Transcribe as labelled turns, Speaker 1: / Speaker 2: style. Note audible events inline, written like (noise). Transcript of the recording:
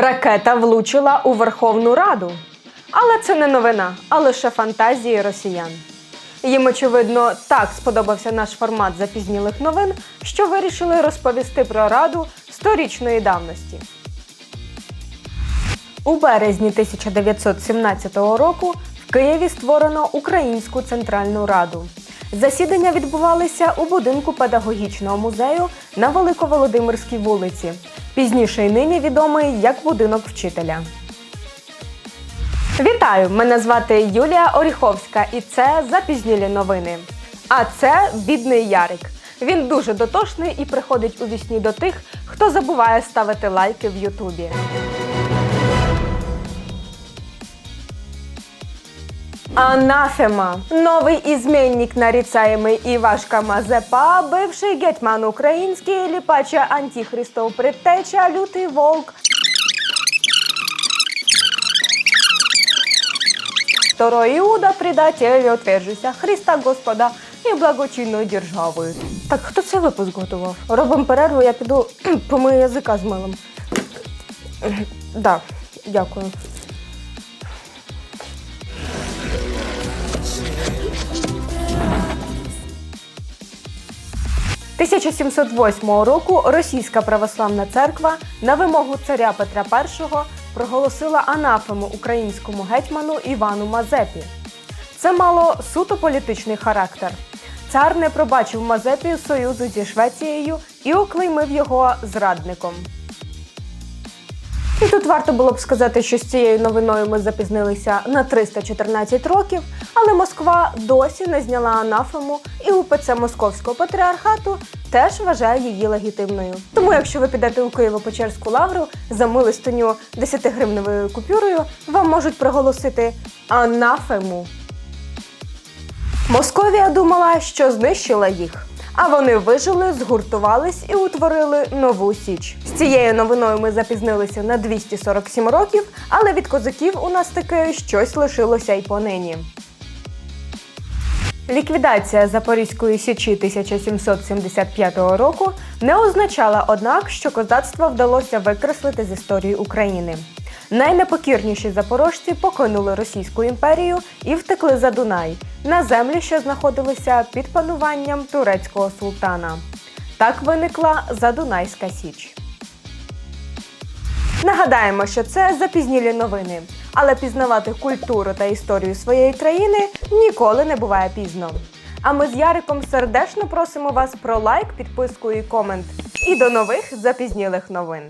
Speaker 1: Ракета влучила у Верховну Раду. Але це не новина, а лише фантазії росіян. Їм, очевидно, так сподобався наш формат запізнілих новин, що вирішили розповісти про раду сторічної давності. У березні 1917 року в Києві створено Українську Центральну Раду. Засідання відбувалися у будинку педагогічного музею на Великоволодимирській вулиці, пізніше й нині відомий як будинок вчителя. Вітаю! Мене звати Юлія Оріховська, і це запізнілі новини. А це бідний Ярик. Він дуже дотошний і приходить у вісні до тих, хто забуває ставити лайки в Ютубі. Анафема. Новый изменник, нарицаемый Ивашка Мазепа, бывший гетьман український, ліпача антихристов предтеча, лютий волк. Второй Иуда, предатель, отвержуся Христа Господа і благочинної держави. Так, хто цей випуск готував? Робимо перерву, я піду (clears throat) помию язика з милом. (clears throat) Да, дякую. – 1708 року Російська православна церква на вимогу царя Петра І проголосила анафему українському гетьману Івану Мазепі. Це мало суто політичний характер. Цар не пробачив Мазепі союзу зі Швецією і оклеймив його зрадником. І тут варто було б сказати, що з цією новиною ми запізнилися на 314 років, але Москва досі не зняла анафему, і УПЦ Московського патріархату теж вважає її легітимною. Тому, якщо ви підете у Києво-Печерську лавру за милостиню 10-гривневою купюрою, вам можуть проголосити анафему. Московія думала, що знищила їх. А вони вижили, згуртувались і утворили нову січ. З цією новиною ми запізнилися на 247 років, але від козаків у нас таке щось лишилося й понині. Ліквідація Запорізької січі 1775 року не означала, однак, що козацтво вдалося викреслити з історії України. Найнепокірніші запорожці покинули Російську імперію і втекли за Дунай на землі, що знаходилися під пануванням турецького султана. Так виникла Задунайська Січ. Нагадаємо, що це запізнілі новини, але пізнавати культуру та історію своєї країни ніколи не буває пізно. А ми з Яриком сердечно просимо вас про лайк, підписку і комент. І до нових запізнілих новин.